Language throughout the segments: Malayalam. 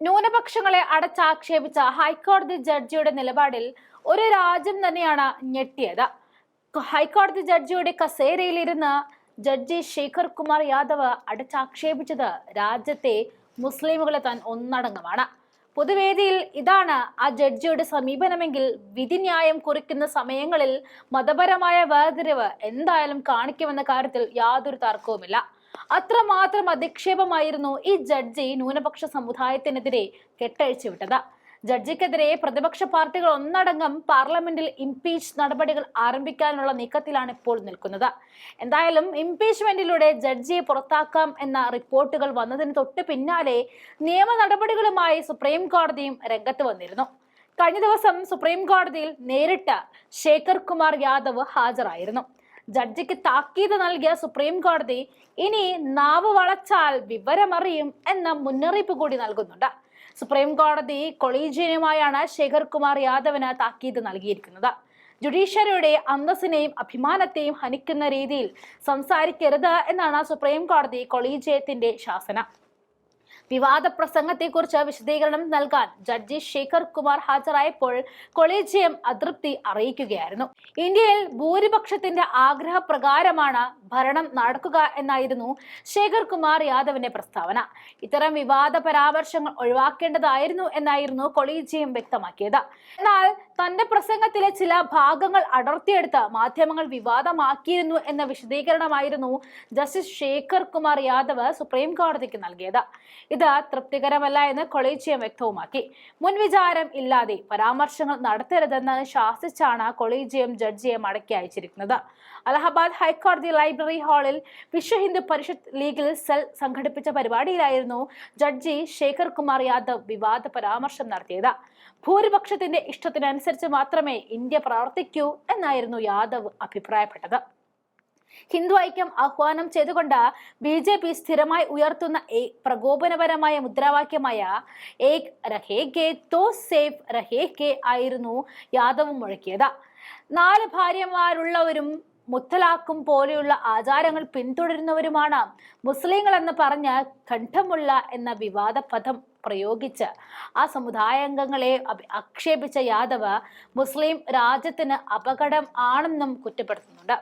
ന്യൂനപക്ഷങ്ങളെ അടച്ചാക്ഷേപിച്ച ഹൈക്കോടതി ജഡ്ജിയുടെ നിലപാടിൽ ഒരു രാജ്യം തന്നെയാണ് ഞെട്ടിയത്. ഹൈക്കോടതി ജഡ്ജിയുടെ കസേരയിലിരുന്ന് ജഡ്ജി ശേഖർ കുമാർ യാദവ് അടച്ചാക്ഷേപിച്ചത് രാജ്യത്തെ മുസ്ലിമുകളെ താൻ ഒന്നടങ്കമാണ്. പൊതുവേദിയിൽ ഇതാണ് ആ ജഡ്ജിയുടെ സമീപനമെങ്കിൽ വിധിന്യായം കുറിക്കുന്ന സമയങ്ങളിൽ മതപരമായ വേർതിരിവ് എന്തായാലും കാണിക്കുമെന്ന കാര്യത്തിൽ യാതൊരു തർക്കവുമില്ല. അത്രമാത്രം അധിക്ഷേപമായിരുന്നു ഈ ജഡ്ജി ന്യൂനപക്ഷ സമുദായത്തിനെതിരെ കെട്ടഴിച്ചു വിട്ടത് ജഡ്ജിക്കെതിരെ പ്രതിപക്ഷ പാർട്ടികൾ ഒന്നടങ്കം പാർലമെന്റിൽ ഇംപീച്ച് നടപടികൾ ആരംഭിക്കാനുള്ള നീക്കത്തിലാണ് ഇപ്പോൾ നിൽക്കുന്നത്. എന്തായാലും ഇംപീച്ച്മെന്റിലൂടെ ജഡ്ജിയെ പുറത്താക്കാം എന്ന റിപ്പോർട്ടുകൾ വന്നതിന് തൊട്ട് പിന്നാലെ നിയമ നടപടികളുമായി സുപ്രീം കോടതിയും രംഗത്ത് വന്നിരുന്നു. കഴിഞ്ഞ ദിവസം സുപ്രീം കോടതിയിൽ നേരിട്ട് ശേഖർ കുമാർ യാദവ് ഹാജരായിരുന്നു. ജഡ്ജിക്ക് താക്കീത് നൽകിയ സുപ്രീം കോടതി ഇനി നാവ് വളച്ചാൽ വിവരമറിയും എന്ന മുന്നറിയിപ്പ് കൂടി നൽകുന്നുണ്ട്. സുപ്രീം കോടതി കൊളീജിയനുമായാണ് ശേഖർ കുമാർ യാദവിന് താക്കീത് നൽകിയിരിക്കുന്നത്. ജുഡീഷ്യറിയുടെ അന്തസ്സിനെയും അഭിമാനത്തെയും ഹനിക്കുന്ന രീതിയിൽ സംസാരിക്കരുത് എന്നാണ് സുപ്രീം കോടതി കൊളീജിയത്തിന്റെ ശാസന. വിവാദ പ്രസംഗത്തെക്കുറിച്ച് വിശദീകരണം നൽകാൻ ജഡ്ജി ശേഖർ കുമാർ ഹാജരായപ്പോൾ കൊളീജിയം അതൃപ്തി അറിയിക്കുകയായിരുന്നു. ഇന്ത്യയിൽ ഭൂരിപക്ഷത്തിന്റെ ആഗ്രഹപ്രകാരമാണ് ഭരണം നടക്കുക എന്നായിരുന്നു ശേഖർ കുമാർ യാദവിന്റെ പ്രസ്താവന. ഇത്തരം വിവാദ പരാമർശങ്ങൾ ഒഴിവാക്കേണ്ടതായിരുന്നു എന്നായിരുന്നു കൊളീജിയം വ്യക്തമാക്കിയത്. എന്നാൽ തന്റെ പ്രസംഗത്തിലെ ചില ഭാഗങ്ങൾ അടർത്തിയെടുത്ത് മാധ്യമങ്ങൾ വിവാദമാക്കിയിരുന്നു എന്ന വിശദീകരണമായിരുന്നു ജസ്റ്റിസ് ശേഖർ കുമാർ യാദവ് സുപ്രീം കോടതിക്ക് നൽകിയത്. ഇത് തൃപ്തികരമല്ല എന്ന് കൊളീജിയം വ്യക്തവുമാക്കി. മുൻവിചാരം ഇല്ലാതെ പരാമർശങ്ങൾ നടത്തരുതെന്ന് ശാസിച്ചാണ് കൊളീജിയം ജഡ്ജിയെ മടക്കി അയച്ചിരിക്കുന്നത്. അലഹബാദ് ഹൈക്കോടതി ലൈബ്രറി ഹാളിൽ വിശ്വ ഹിന്ദു പരിഷത്ത് ലീഗൽ സെൽ സംഘടിപ്പിച്ച പരിപാടിയിലായിരുന്നു ജഡ്ജി ശേഖർ കുമാർ യാദവ് വിവാദ പരാമർശം നടത്തിയത്. ഭൂരിപക്ഷത്തിന്റെ ഇഷ്ടത്തിനനുസരിച്ച് മാത്രമേ ഇന്ത്യ പ്രവർത്തിക്കൂ എന്നായിരുന്നു യാദവ് അഭിപ്രായപ്പെട്ടത്. ഹിന്ദു ഐക്യം ആഹ്വാനം ചെയ്തുകൊണ്ട് ബി ജെ പി സ്ഥിരമായി ഉയർത്തുന്ന പ്രകോപനപരമായ മുദ്രാവാക്യമായ ഏക് രഹേ ഗേ തോ സേഫ് രഹേ ഗേ ആയിരുന്നു യാദവ് മുഴക്കിയത്. നാല് ഭാര്യമാരുള്ളവരും മുത്തലാക്കും പോലെയുള്ള ആചാരങ്ങൾ പിന്തുടരുന്നവരുമാണ് മുസ്ലിങ്ങൾ എന്ന് പറഞ്ഞ് ഖണ്ഡമുള്ള എന്ന വിവാദ പദം പ്രയോഗിച്ച് ആ സമുദായാംഗങ്ങളെ ആക്ഷേപിച്ച യാദവ് മുസ്ലിം രാജ്യത്തിന് അപകടം ആണെന്നും കുറ്റപ്പെടുത്തുന്നുണ്ട്.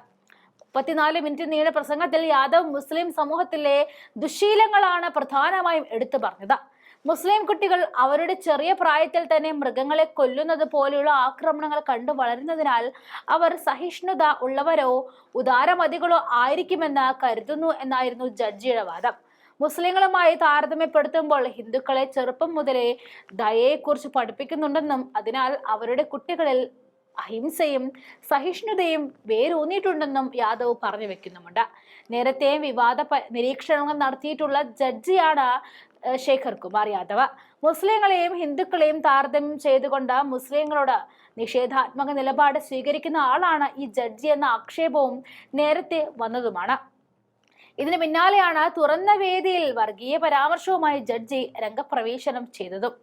മുപ്പത്തിനാല് മിനിറ്റ് നീണ്ട പ്രസംഗത്തിൽ യാദവ് മുസ്ലിം സമൂഹത്തിലെ ദുശീലങ്ങളാണ് പ്രധാനമായും എടുത്തു പറഞ്ഞത്. മുസ്ലിം കുട്ടികൾ അവരുടെ ചെറിയ പ്രായത്തിൽ തന്നെ മൃഗങ്ങളെ കൊല്ലുന്നത് പോലെയുള്ള ആക്രമണങ്ങൾ കണ്ടു വളരുന്നതിനാൽ അവർ സഹിഷ്ണുത ഉള്ളവരോ ഉദാരമതികളോ ആയിരിക്കുമെന്ന് കരുതുന്നു എന്നായിരുന്നു ജഡ്ജിയുടെ വാദം. മുസ്ലിങ്ങളുമായി താരതമ്യപ്പെടുത്തുമ്പോൾ ഹിന്ദുക്കളെ ചെറുപ്പം മുതലേ ദയയെക്കുറിച്ച് പഠിപ്പിക്കുന്നുണ്ടെന്നും അതിനാൽ അവരുടെ കുട്ടികളിൽ അഹിംസയും സഹിഷ്ണുതയും വേരൂന്നിയിട്ടുണ്ടെന്നും യാദവ് പറഞ്ഞു വെക്കുന്നുമുണ്ട്. നേരത്തെ വിവാദ നിരീക്ഷണങ്ങൾ നടത്തിയിട്ടുള്ള ജഡ്ജിയാണ് ശേഖർ കുമാർ യാദവ്. മുസ്ലിങ്ങളെയും ഹിന്ദുക്കളെയും താരതമ്യം ചെയ്തുകൊണ്ട് മുസ്ലിങ്ങളോട് നിഷേധാത്മക നിലപാട് സ്വീകരിക്കുന്ന ആളാണ് ഈ ജഡ്ജി എന്ന ആക്ഷേപവും നേരത്തെ വന്നതുമാണ്. ഇതിനു പിന്നാലെയാണ് തുറന്ന വേദിയിൽ വർഗീയ പരാമർശവുമായി ജഡ്ജി രംഗപ്രവേശനം ചെയ്തതും.